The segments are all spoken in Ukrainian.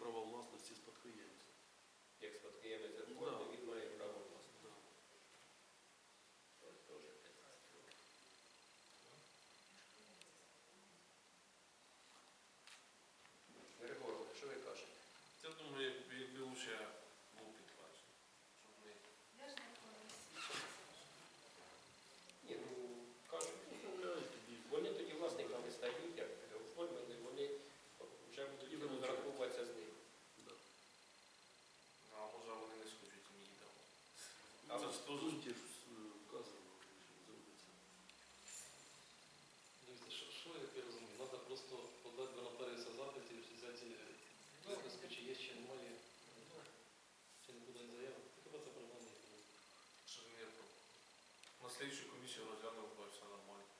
реєстрації А Це ви- ж В теж пункті ж е, вказано, що зробиться. Дивіться, що, що я таке розумію? Треба просто подати на нотаріуса запит і взяти виписку, чи є, чи немає, чи не буде заяви. Хіба це проблема не буде? що ні. На слідчу комісію розглянув, бо все нормально.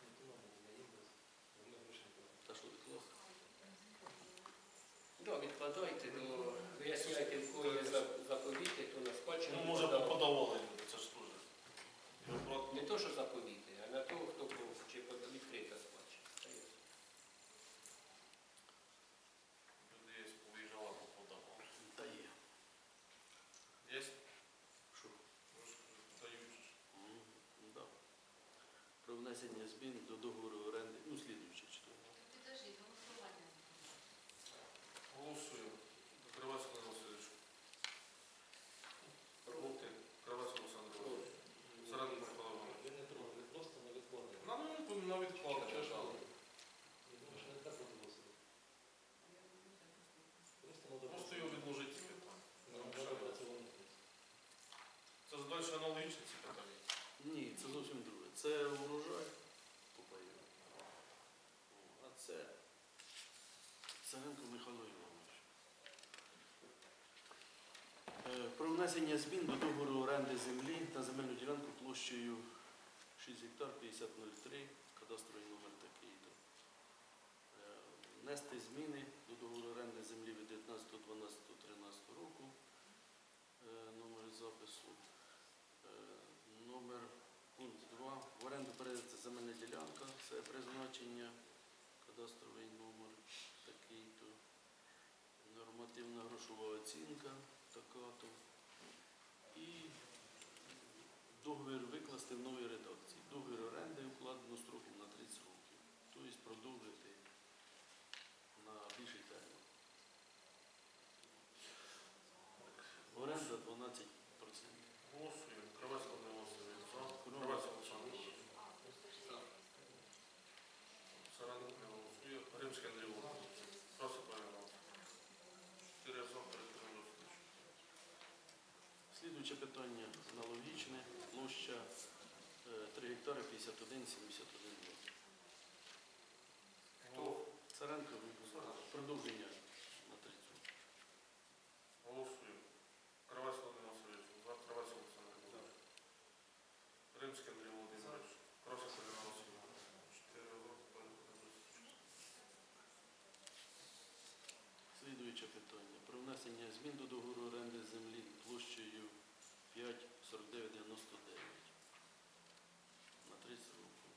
Ну, то нам не їм без. Ми гроші не платимо. Та що відкласти? Да, відкладайте, до виясняйте, в кого є за- заповіти, то на спадщину. Ну, люди, це ж. Його брат Не то, що заповіти, а на того, хто був, чи відкрита спадщина. люди є, повиїжджала, подавали. Та є. Є? Що? Ну, Дають. Да. Про внесення змін до договору оренди, ну, слідуючи читаю. Підожди, голосування. Голосуємо. Кривець Олег Васильович. Проти. Кривець Олександр Володимирович. Середин Микола Іванович. Ви не трогали, ви просто на відкладення. Нам не повинно на відкладення. Чого ж дали. ви? Я думаю, що не так буде голосувати. Просто треба Просто його відложити ці питання. Нам треба працювати. Це ж далі аналогічні ці питання. Ні, це зовсім друге. Це урожай попаю. А це Царенко Михайло Іванович. Е, Про внесення змін до договору оренди землі та земельну ділянку площею 6 гектар 5003, кадастровий номер такий-то. Е, Внести зміни до договору оренди землі від 19.12.13 року. Е, Номер запису. Е, Номер пункт 2. В оренду передається земельна ділянка, це призначення, кадастровий номер такий-то, нормативна грошова оцінка така-то. І договір викласти в новій редакції. Договір оренди укладено строком на 30 років. Тобто продовжити на більший термін. Оренда 12%. Голосуємо. Кривець Олег Васильович. За. Кривець Олександр Володимирович. Середин не голосує. Римський Андрій Володимирович. Просить поєднати. Чотири за, переконуємо слідчу. Слідуюче питання аналогічне. Площа е, 3 гектари 51, 71 Хто? Царенко. Продовження на 30. Голосуємо. Кривець Володимир Васильович. За. Кривець Олександр Володимирович. Римський Андрій Володимирович. Просить Поліна Васильівна. Чотири за. Слідуюче питання. Про внесення змін до договору 5 49 99 на 30 років.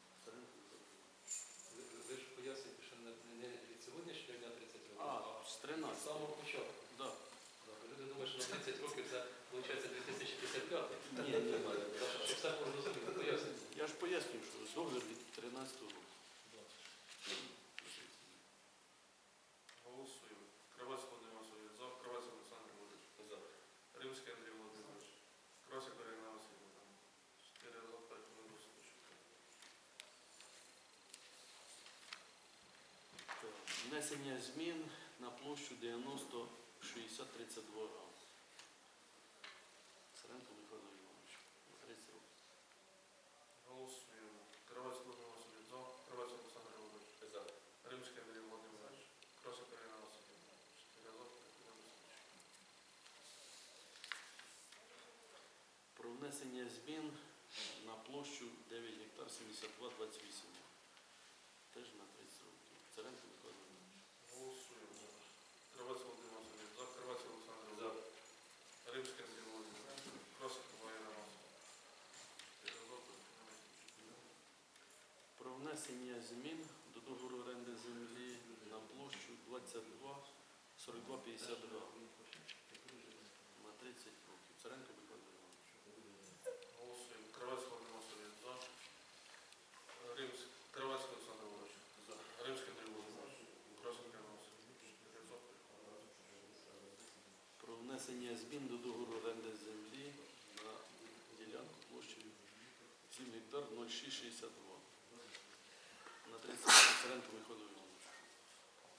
Ви, ж пояснюєте, що не, від сьогоднішнього дня 30 років, А, з 13. з самого початку. Да. Люди думають, що на 30 років це виходить 2055. Ні, ні, ні. Я ж пояснюю, що договір від 13 року. Голосуємо. Кривець Володимир Васильович. За. Кривець Олександр Володимирович. За. Римський Андрій Володимирович. Красик Ірина Васильівна. Чотири за, переконуємо слідчу. Так, Внесення змін на площу 90 60 32 га. Царенко Михайло Іванович. на 30 років. Голосуємо. Кривець Володимир Васильович. За. Кривець Олександр Володимирович. За. Римський Андрій Володимирович. Красик Ірина Васильівна. Чотири за. Про внесення змін на площу 9 гектар 72 28. Теж на 30 років. Царенко Михайло Іванович. Голосуємо. Кривець Володимир Васильович. За. Кривець Олександр За. Володимирович. Римський Андрій Володимирович. Красик Ірина Васильівна. Чотири за, переконуємо слідчу. Про внесення змін до договору оренди землі на площу 22 42 52 на 30 років. Царенко Михайло Іванович. Голосуємо. Кравець Володимир Васильович за. Римський. Кравець Олександр Володимирович. За. Римський Андрій Володимирович. Чотири за. Про внесення змін до договору оренди землі на ділянку площею 7 гектар 0662 на 30 років. Царенко Михайло Іванович.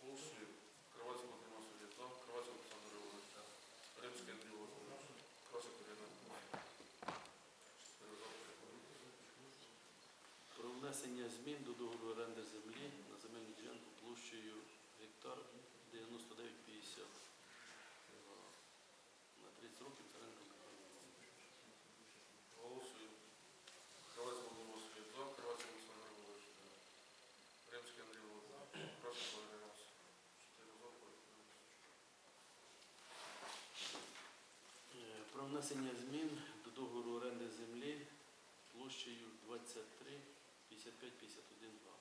Голосуємо. Кравець Володимир Васильович за. Кравець Олександр Володимирович. Римський Андрій Володимирович. Красик Ірина за. Про внесення змін до договору оренди землі на земельну ділянку площею гектар 9950 на 30 років Царенко Михайло Іванович. Голосуємо. Кравець Володимир Васильович за. Кравець Олександр Володимирович. Римський Андрій Володимирович. Красик Ірина Михайлівна. Чотири за. Е, Про внесення змін до договору оренди землі площею 23 55 51 2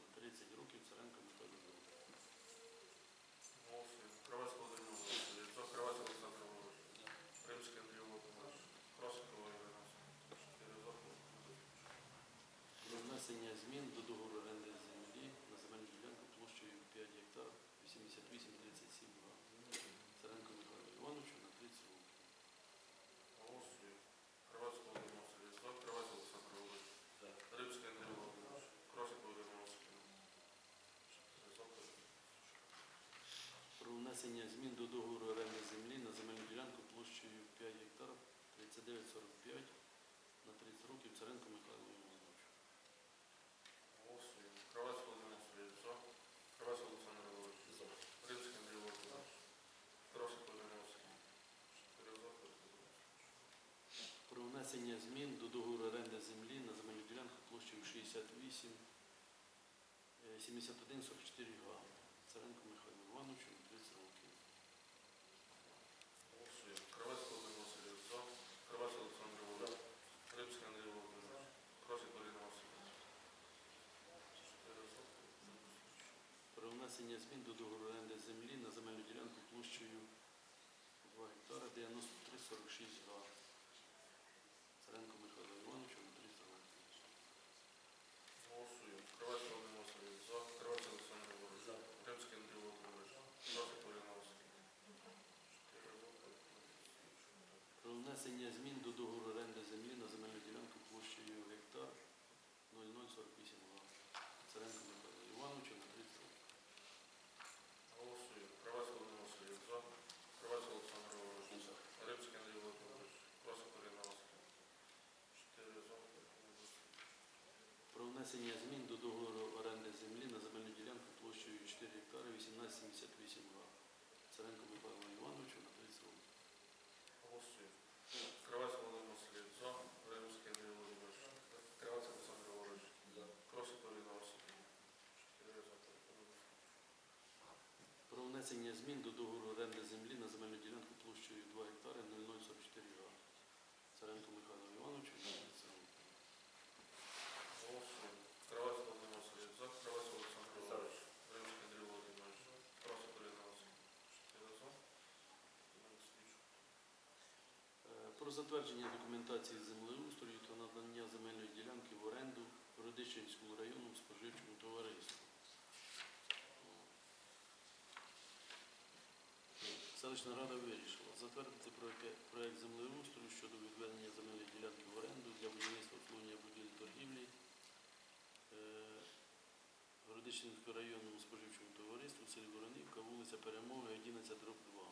на 30 років Царенко Михайло Іванович. Голосуємо. Кравець Володимир Васильович за. Кравець Олександр Володимирович. Римський Андрій Володимирович. Красик Ірина Михайлівна. Чотири за. Про внесення змін до договору оренди землі на земельну ділянку площею 5 гектар 88 37 2 Царенко Михайло Івановичу на 30 років. Голосуємо. Кравець Володимир Васильович за. Кравець Олександр Володимирович. Римський Андрій Володимирович. Красик Ірина Васильівна. Чотири за. Про внесення змін до договору оренди землі на земельну ділянку площею 5 гектар 3945 на 30 років Царенко Михайло Івановичу. Голосуємо. Кравець Володимир Васильович за. Кравець Олександр Володимирович. За. Римський Андрій Володимирович. Красик Ірина Васильівна. Чотири за. Про внесення змін до договору оренди землі на земельну ділянку площею 68 е, 71 44 га. Царенко Михайло Івановичу на 30 років. Голосуємо. Кравець Володимир Васильович за. Кравець Олександр Володимирович. Римський Андрій Володимирович. Красик Ірина Васильівна. Чотири за. Про внесення змін до договору оренди землі на земельну ділянку площею 2 гектара 93 46 га. Царенко Михайло Івановичу на 30 років. Голосуємо. Кравець Володимир Васильович за. Кравець Олександр Володимирович. За. Римський Андрій Володимирович. Красик Ірина Васильівна. Про внесення змін до договору оренди землі на земельну ділянку площею гектар 0048 га. Царенко Михайло Івановичу на 30 років. Голосуємо. Кравець Володимир Васильович за. Кравець Олександр Володимирович. Римський Андрій Володимирович. Красик Ірина Васильівна. Чотири за. Про внесення змін до договору оренди землі на земельну ділянку площею 4 гектари 1878 га. Царенко Михайло Івановичу на 30 років. Голосуємо. Кравець Володимир Васильович за. Римський Андрій Володимирович. Кравець Олександр Володимирович. За. Красик Ірина Васильівна. Чотири за. Про внесення змін до договору оренди землі на земельну ділянку площею 2 гектари 0044 га. Царенко Михайло Івановичу на 30 років. Голосуємо. Кравець Володимир Васильович за. Кравець Олександр Володимирович. Римський Андрій Володимирович. Красик Ірина Чотири за. Е, Про затвердження документації землеустрою та надання земельної ділянки в оренду Городищенському районному споживчому товариству. Селищна рада вирішила затвердити проект землеустрою щодо відведення земельної ділянки в оренду для будівництва обслуговування будівель торгівлі е, Городищенському районному споживчому товариству селі Воронівка, вулиця Перемоги, 11 дроб 2.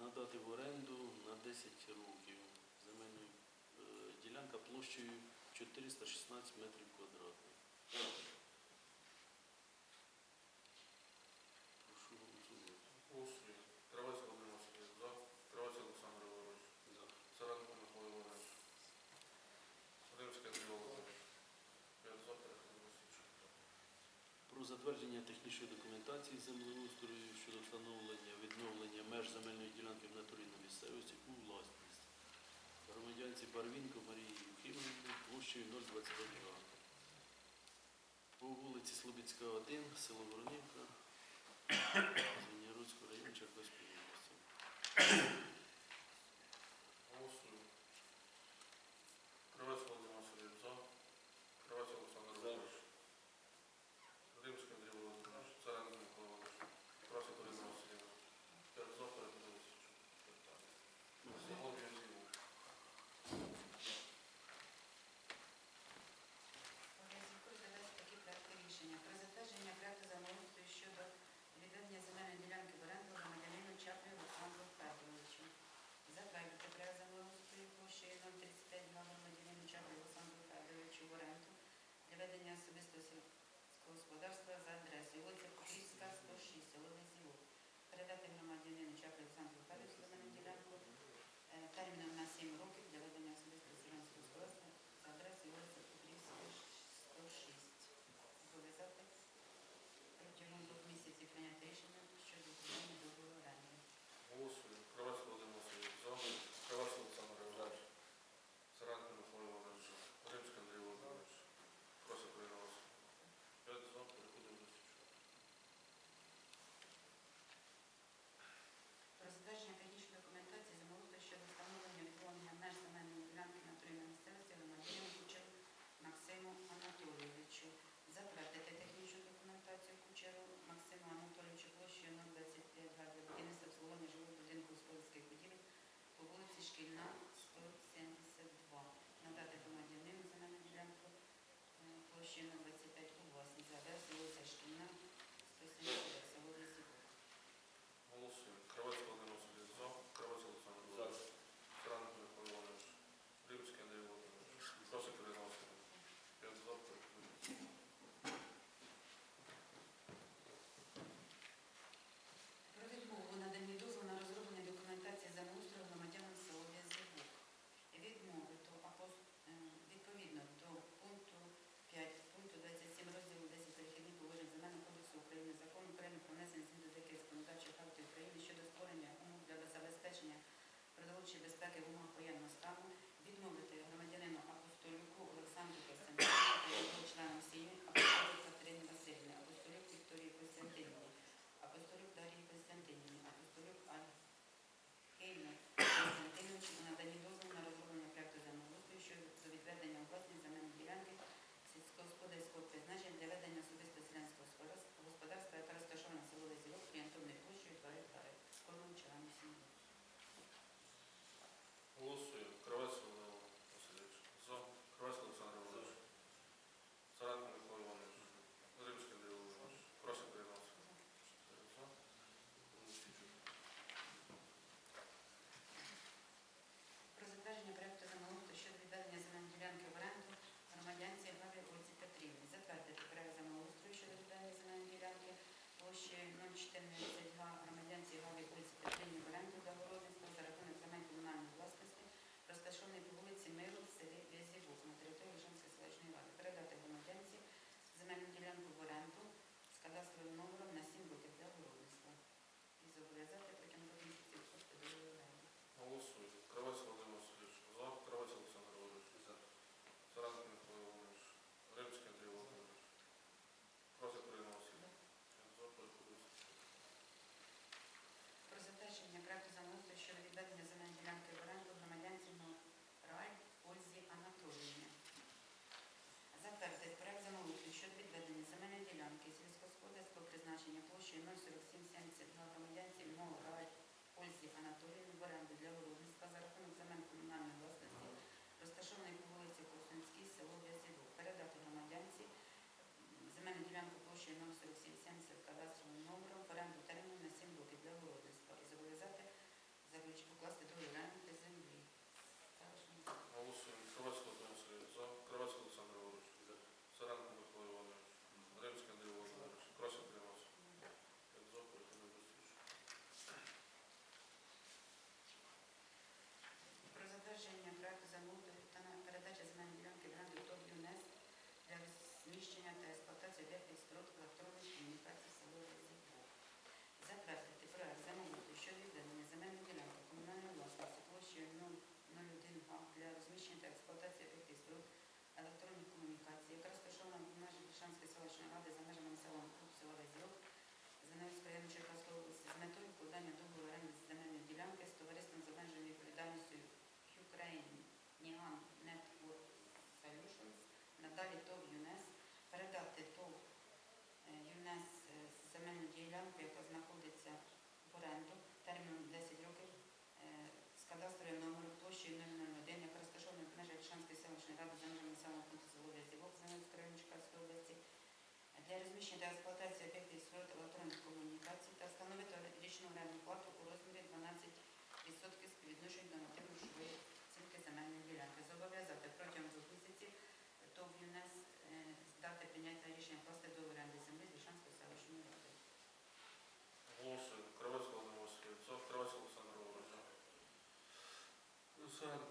Надати в оренду на 10 років земельну е, ділянка площею 416 метрів квадратних. Прошу голосувати. Голосуємо. Кравець Володимир Васильович за. Кравець Олександр Володимирович. За. Царенко Микола Іванович. Римський Андрій Володимирович. П'ять за. Переходимо до слідчого. Про затвердження технічної документації землеустрою щодо встановлення відновлення меж земельної ділянки в натурі на місцевості у власність. Громадянці Барвінко Марії Юхимовні площа 22. По вулиці Слобідська, 1, село Воронівка, Звенігородського району Черкаської області. надалі в ЮНЕС передати ТОВ е, ЮНЕС е, земельну ділянку, яка знаходиться в оренду терміном 10 років е, з кадастровим номером площі 001, яка розташована в межах Шанської селищної ради за межами населеного пункту Золовий Зівок Земельної Черкаської області для розміщення та експлуатації об'єктів сферот електронних комунікацій та встановити річну орендну плату у розмірі 12% співвідношень до нормативно-шової земельної ділянки. Зобов'язати протягом взяти до оренди землі з Вішанської селищної ради. Голосуємо. Кравець Володимир Васильович. За. Кравець Олександр Володимирович. За.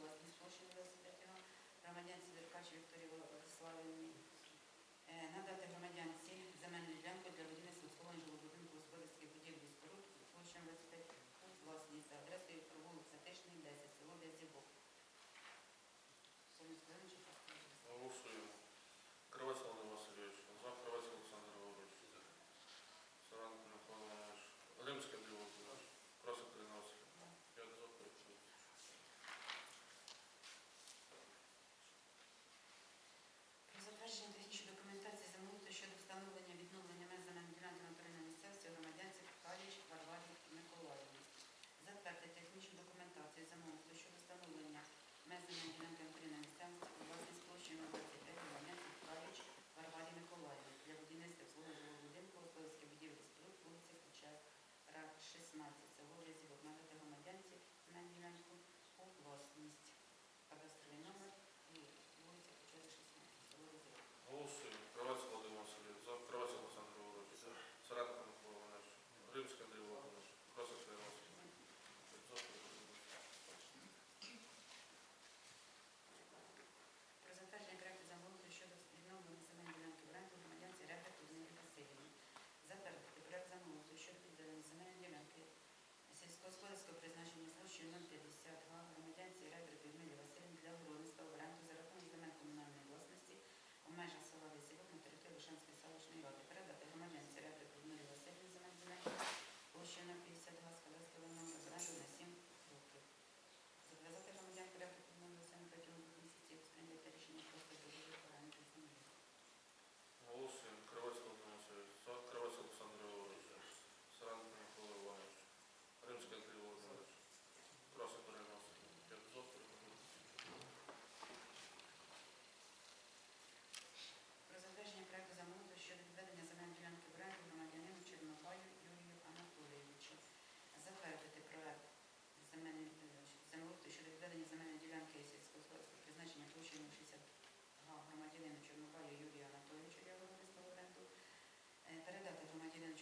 власні сполучені велосипедного громадянці Деркачі Вікторії Владиславівні е, надати громадянці земельну ділянку для будівництва слугового будинку господарських будівлі споруд площа 25 пункт власні за адресою провулок Сатишний, 10, село Дязібок. замовити щодо встановлення меж земельних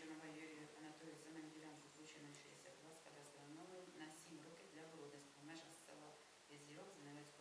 Турчинова Юрію Анатолійовича на ділянку включено 62 з кадастровим номером на 7 років для городництва в межах села Візірок Зеневецького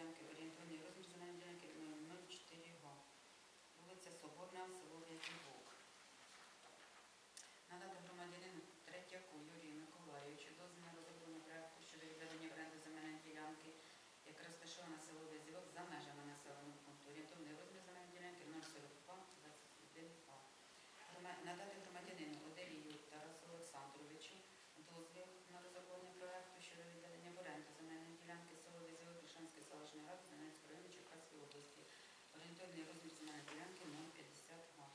ділянки, орієнтовний розмір земельної ділянки 0,04 га. Вулиця Соборна, село В'язівок. Надати громадянину Третьяку Юрію Миколаївичу дозвіл на розроблення проєкту щодо відведення в оренду земельної ділянки, яка розташована село В'язівок за межами населеного пункту. Орієнтовний розмір земельної ділянки 0,42 21 Надати громадянину Оделію Тарасу Олександровичу дозвіл Візіо селищної ради Донецької району Черкаської області. Орієнтовний розмір земельної ділянки 050 га.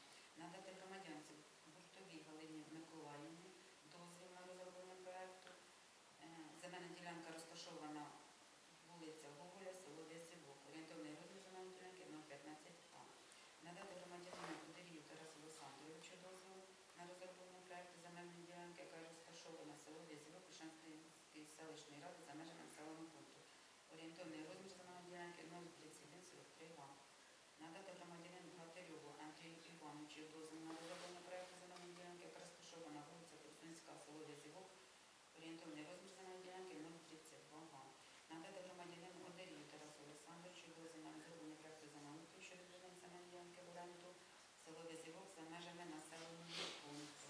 Надати громадянці Буртовій Галині Миколаївні дозвіл на розроблення проекту. Е, Земельна ділянка розташована вулиця Гоголя, село В'язівок. Орієнтовний розмір земельної ділянки 015 га. Надати громадянину Кудрію Тарасу Олександровичу дозвіл на розроблення проекту земельної ділянки, яка розташована село В'язівок Пішанської селищної ради за межами населеного пункту. Орієнтовний розмір земельної ділянки 03143 га. Надати громадянину Гатарюгу Андрію Івановичу дозвіл на розроблення проекту земельної ділянки, яка розташована вулиця Курсунська, село В'язівок. Орієнтовний розмір земельної ділянки 032 га. Надати громадянину Одарію Тарасу Олександровичу дозвіл на розроблення проекту земельної щодо відведення земельної ділянки в оренду село Вязівок за межами населеного пункту.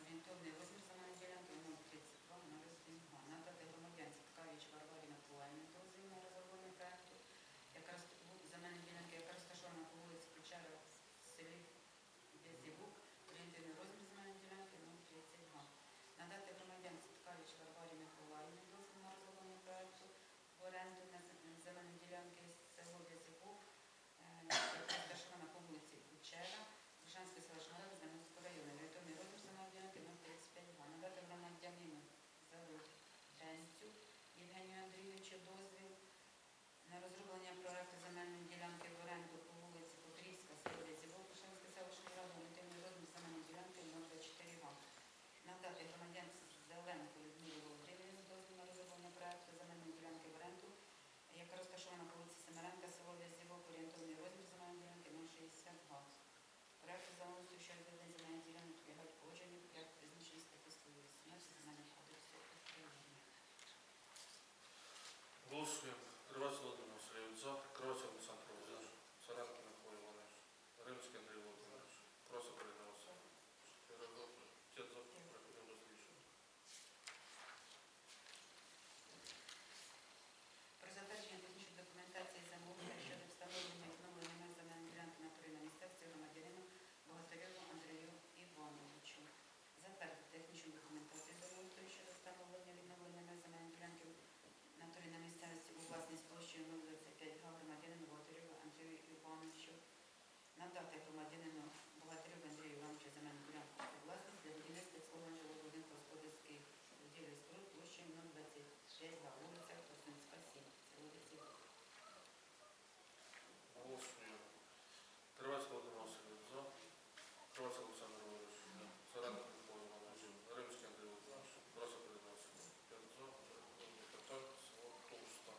Орієнтовний розмір земельної ділянки 032 на розділ га. Надати громадянці Ткавіч Варварі Миколаївні дозвіл на розроблення проекту, яка роз- ву- земельної ділянки, яка розташована по вулиці Ключара в селі Вязівок. Орієнтовний розмір земельної ділянки 030 га. Надати громадянці Ткавіч Варварі Миколаївні дозвіл на розроблення проекту в оренду на зем- земельні ділянки з село Вязівок, е, яка розташована по вулиці Кучера, Вишанської селищної ради Знам'янського району. Орієнтовний розмір земельної ділянки 035 га. Надати громадянину Заруденцю Євгенію дозвіл на розроблення проекту земельної ділянки в оренду по вулиці Покрівська, село Вязівок, Вишанської селищної ради. Орієнтовний розмір земельної ділянки 024 га. Надати громадянці Зеленко Людмилі Володимирівні дозвіл на розроблення проекту земельної ділянки в оренду, яка розташована по вулиці Семеренка, село Вязівок, орієнтовний розмір земельної ділянки 060 га. Проекту замовлення щодо земельної ділянки підлягають Голосуємо. Кривець Володимир Васильович за. Кривець Олександр Володимирович. Царенко Микола Іванович. Римський Андрій Володимирович. Просить Ірина Васильовна. Чотири за. П'ять за. Переходимо до слідчого. Про затвердження технічної документації замовлення щодо встановлення відновлення меж земельної ділянки на на місцевці громадянину Богатиреву Андрію Івановичу. Затвердити технічну документацію замовлення щодо встановлення відновлення меж земельної ділянки на на місцевості у власність площею 025 га громадянину Богатиреву Андрію Івановичу. Надати громадянину Богатиреву Андрію Івановичу земельну ділянку у власність для будівництва обслуговування жилого будинку господарських будівель і споруд площею 026 га вулиця Косинська, 7. Село Вязівок. Голосуємо. Кривець Володимир Васильович за. Кривець Олександр Володимирович. Царенко Микола Іванович. Римський Андрій Володимирович. Просить Ірина Васильовна. П'ять за. Переходимо до питань. Село Холуста.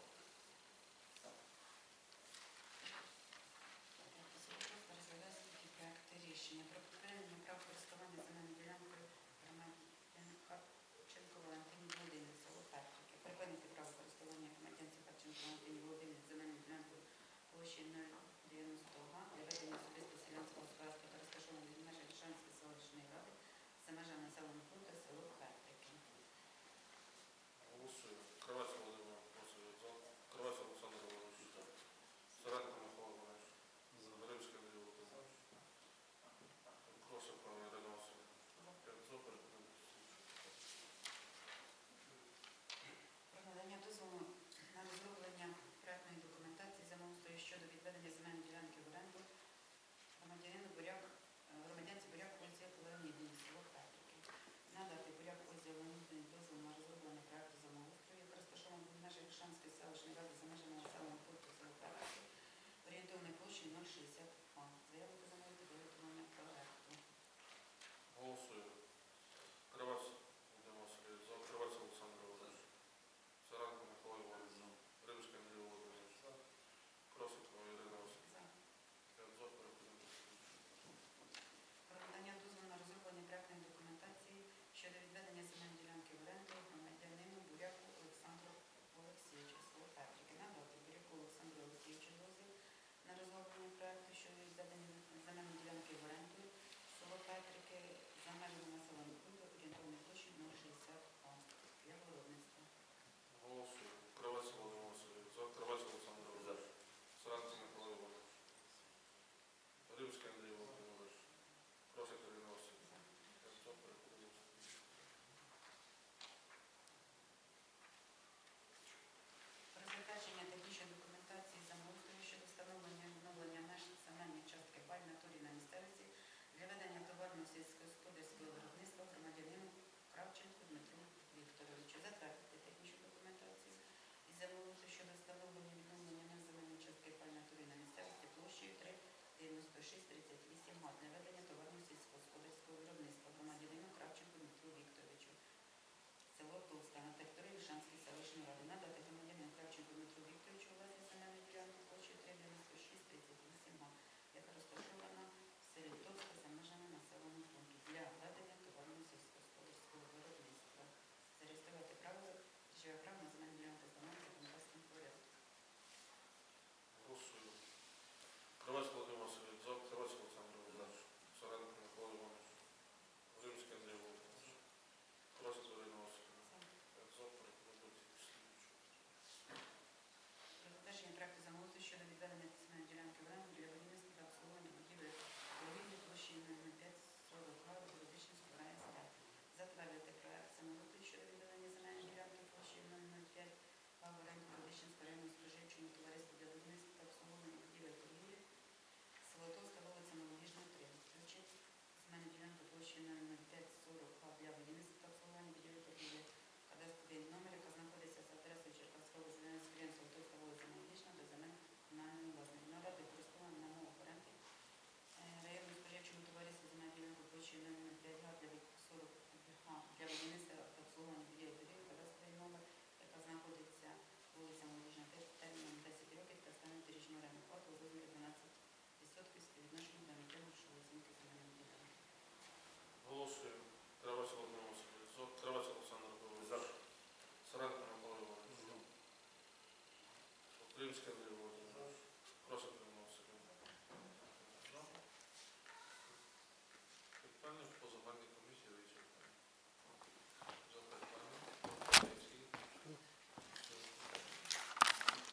Розглядає такі проекти рішення про підтримання прав користування земельною ділянкою громадян Харченко Валентині Володимирівні, село Харківки. Припинити право користування громадянці Харченко Валентині Володимирівні земельною ділянкою площею 090 га для ведення особисто селянського господарства та розташованого від межі Рішанської селищної ради за межами населеного пункту село Харківки. Голосуємо. Кривець Володимир Васильович за. Кривець Олександр Володимирович. Царенко Микола Іванович. Римський Андрій Володимирович. Просить пана Ірина Васильовна. П'ять за. Переходимо до слідчого. Про надання дозволу на розроблення проектної документації землеустрою щодо відведення земельної ділянки в оренду громадянину Буряк, е, громадянці Буряк Ользі Леонідні, село Харківки. Надати Буряк Ользі Леонідні дозвіл на розроблення проекту землеустрою, яка розташована в межах Рішанської селищної ради за межами населеного пункту село орієнтовної площі 060 га. Заяву замовити до виконання проекту. Голосуємо. даючи дозвіл на розроблення проєкту, що відведені земельні ділянки в оренду село Петрики будівництва та обслуговування будівель будівлі кадастровий номер, яка знаходиться вулиця Молодіжна терміном 10 років та стане річну оренду плату у розмірі 12% співвідношення до мітного грошової оцінки земельної ділянки. Голосуємо. Кравець Володимир Васильович. Кравець Олександр Павлович. За. Саранка Микола Іванович. Кримська Андрій